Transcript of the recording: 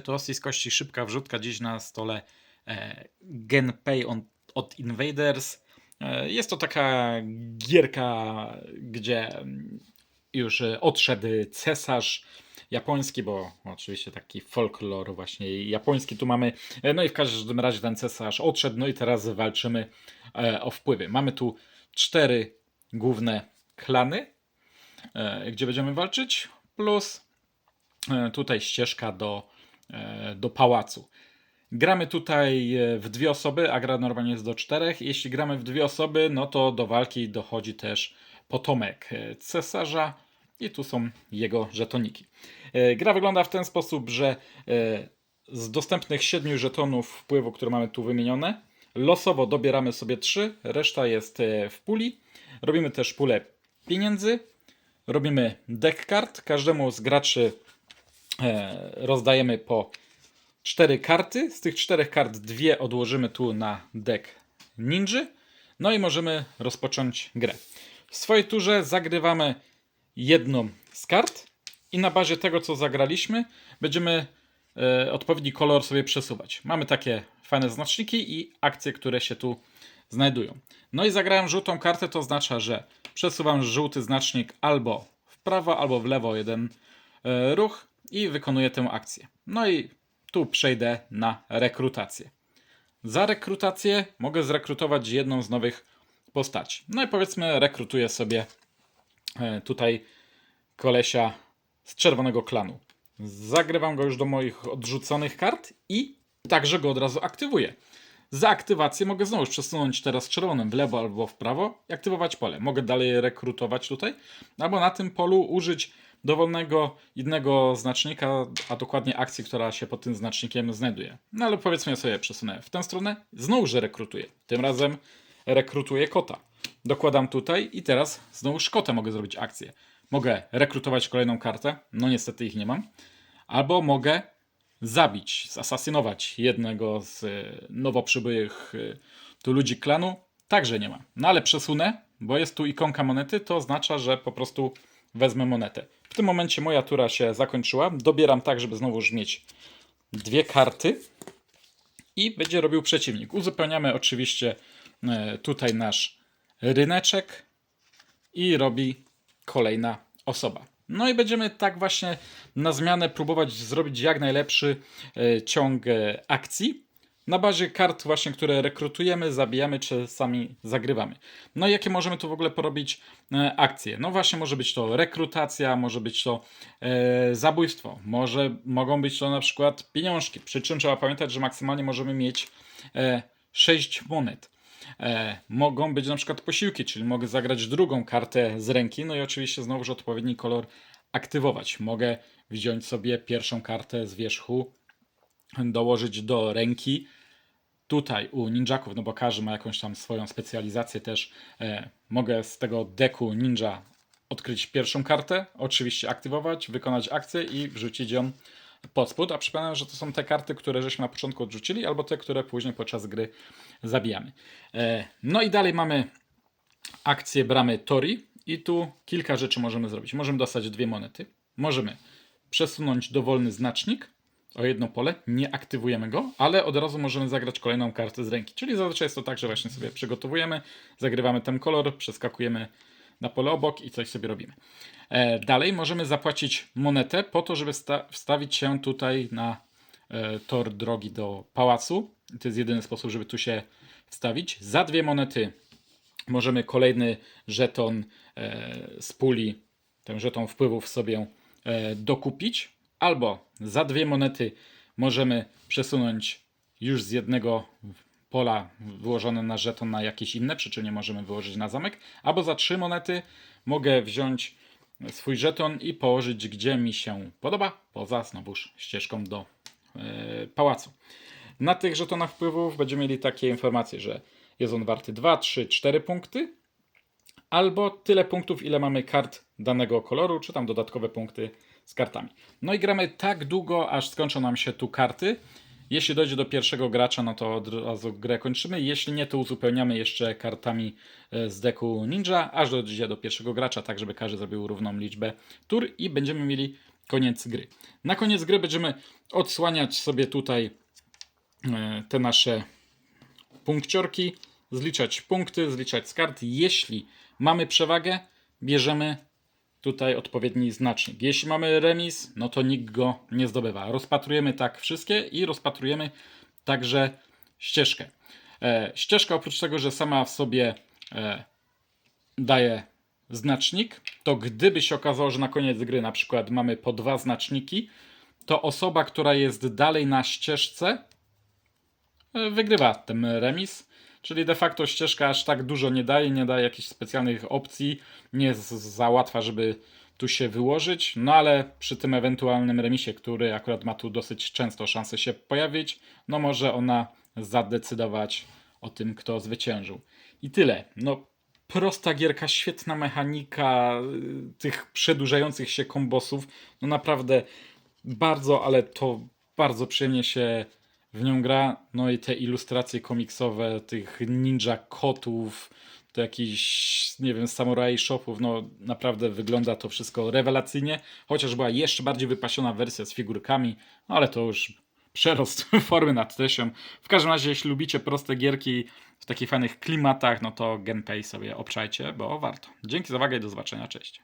To z kości szybka wrzutka dziś na stole e, Genpei on, od Invaders. E, jest to taka gierka, gdzie mm, już e, odszedł cesarz japoński, bo oczywiście taki folklor właśnie japoński tu mamy. No i w każdym razie ten cesarz odszedł, no i teraz walczymy o wpływy. Mamy tu cztery główne klany, gdzie będziemy walczyć, plus tutaj ścieżka do, do pałacu. Gramy tutaj e, w dwie osoby, a gra normalnie jest do czterech. Jeśli gramy w dwie osoby, no to do walki dochodzi też potomek e, cesarza i tu są jego żetoniki. E, Gra wygląda w ten sposób, że e, z dostępnych siedmiu żetonów wpływu, które mamy tu wymienione, losowo dobieramy sobie trzy, reszta jest e, w puli. Robimy też pulę pieniędzy, robimy deck kart. Każdemu z graczy e, rozdajemy po cztery karty. Z tych czterech kart dwie odłożymy tu na deck ninja. No i możemy rozpocząć grę. W swojej turze zagrywamy jedną z kart i na bazie tego, co zagraliśmy, będziemy e, odpowiedni kolor sobie przesuwać. Mamy takie fajne znaczniki i akcje, które się tu znajdują. No i zagrałem żółtą kartę, to oznacza, że przesuwam żółty znacznik albo w prawo, albo w lewo jeden e, ruch i wykonuję tę akcję. No i tu przejdę na rekrutację. Za rekrutację mogę zrekrutować jedną z nowych postaci. No i powiedzmy, rekrutuję sobie e, tutaj kolesia z czerwonego klanu. Zagrywam go już do moich odrzuconych kart i także go od razu aktywuję. Za aktywację mogę znowu przesunąć teraz czerwonym w lewo albo w prawo i aktywować pole. Mogę dalej rekrutować tutaj, albo na tym polu użyć dowolnego innego znacznika, a dokładnie akcji, która się pod tym znacznikiem znajduje. No ale powiedzmy ja sobie przesunę w tę stronę, znowu, że rekrutuję. Tym razem rekrutuję kota. Dokładam tutaj i teraz znowu szkotę mogę zrobić akcję. Mogę rekrutować kolejną kartę, no niestety ich nie mam. Albo mogę zabić, zasasynować jednego z e, nowo przybyłych e, tu ludzi klanu. Także nie ma. No ale przesunę, bo jest tu ikonka monety, to oznacza, że po prostu wezmę monetę. W tym momencie moja tura się zakończyła. Dobieram tak, żeby znowu już mieć dwie karty i będzie robił przeciwnik. Uzupełniamy oczywiście e, tutaj nasz ryneczek i robi kolejna osoba. No i będziemy tak właśnie na zmianę próbować zrobić jak najlepszy e, ciąg e, akcji. Na bazie kart właśnie, które rekrutujemy, zabijamy czy sami zagrywamy. No i jakie możemy tu w ogóle porobić e, akcje? No właśnie może być to rekrutacja, może być to e, zabójstwo, może mogą być to na przykład pieniążki. Przy czym trzeba pamiętać, że maksymalnie możemy mieć e, 6 monet. E, mogą być na przykład posiłki, czyli mogę zagrać drugą kartę z ręki, no i oczywiście znowuż odpowiedni kolor aktywować. Mogę wziąć sobie pierwszą kartę z wierzchu, dołożyć do ręki. Tutaj u ninjaków, no bo każdy ma jakąś tam swoją specjalizację też, e, mogę z tego deku ninja odkryć pierwszą kartę, oczywiście aktywować, wykonać akcję i wrzucić ją pod spód, a przypominam, że to są te karty, które żeśmy na początku odrzucili, albo te, które później podczas gry zabijamy. E, No i dalej mamy akcję bramy Tori i tu kilka rzeczy możemy zrobić. Możemy dostać dwie monety, możemy przesunąć dowolny znacznik o jedno pole, nie aktywujemy go, ale od razu możemy zagrać kolejną kartę z ręki. Czyli zazwyczaj jest to tak, że właśnie sobie przygotowujemy, zagrywamy ten kolor, przeskakujemy na pole obok i coś sobie robimy. E, dalej możemy zapłacić monetę po to, żeby sta- wstawić się tutaj na e, tor drogi do pałacu. To jest jedyny sposób, żeby tu się wstawić. Za dwie monety możemy kolejny żeton e, z puli, ten żeton wpływów sobie dokupić. Albo za dwie monety możemy przesunąć już z jednego pola wyłożone na żeton na jakieś inne, przy czym nie możemy wyłożyć na zamek. Albo za trzy monety mogę wziąć swój żeton i położyć gdzie mi się podoba, poza znowuż ścieżką do e, pałacu. Na tych żetonach wpływów będziemy mieli takie informacje, że jest on warty 2, 3, 4 punkty, albo tyle punktów, ile mamy kart danego koloru, czy tam dodatkowe punkty z kartami. No i gramy tak długo, aż skończą nam się tu karty. Jeśli dojdzie do pierwszego gracza, no to od razu grę kończymy. Jeśli nie, to uzupełniamy jeszcze kartami e, z deku Ninja, aż dojdzie do pierwszego gracza, tak żeby każdy zrobił równą liczbę tur i będziemy mieli koniec gry. Na koniec gry będziemy odsłaniać sobie tutaj e, te nasze punkciorki, zliczać punkty, zliczać z kart. Jeśli mamy przewagę, bierzemy tutaj odpowiedni znacznik. Jeśli mamy remis, no to nikt go nie zdobywa. Rozpatrujemy tak wszystkie i rozpatrujemy także ścieżkę. E, ścieżka oprócz tego, że sama w sobie e, daje znacznik, to gdyby się okazało, że na koniec gry na przykład mamy po dwa znaczniki, to osoba, która jest dalej na ścieżce, e, wygrywa ten remis. Czyli de facto ścieżka aż tak dużo nie daje, nie daje jakichś specjalnych opcji, nie jest za łatwa, żeby tu się wyłożyć. No ale przy tym ewentualnym remisie, który akurat ma tu dosyć często szansę się pojawić, no może ona zadecydować o tym, kto zwyciężył. I tyle. No prosta gierka, świetna mechanika y, tych przedłużających się kombosów. No naprawdę bardzo, ale to bardzo przyjemnie się w nią gra. No i te ilustracje komiksowe tych ninja kotów, to jakiś, nie wiem, samurai shopów, no naprawdę wygląda to wszystko rewelacyjnie, chociaż była jeszcze bardziej wypasiona wersja z figurkami, no ale to już przerost formy nad treścią. W każdym razie, jeśli lubicie proste gierki w takich fajnych klimatach, no to Genpei sobie obczajcie, bo warto. Dzięki za uwagę i do zobaczenia, cześć.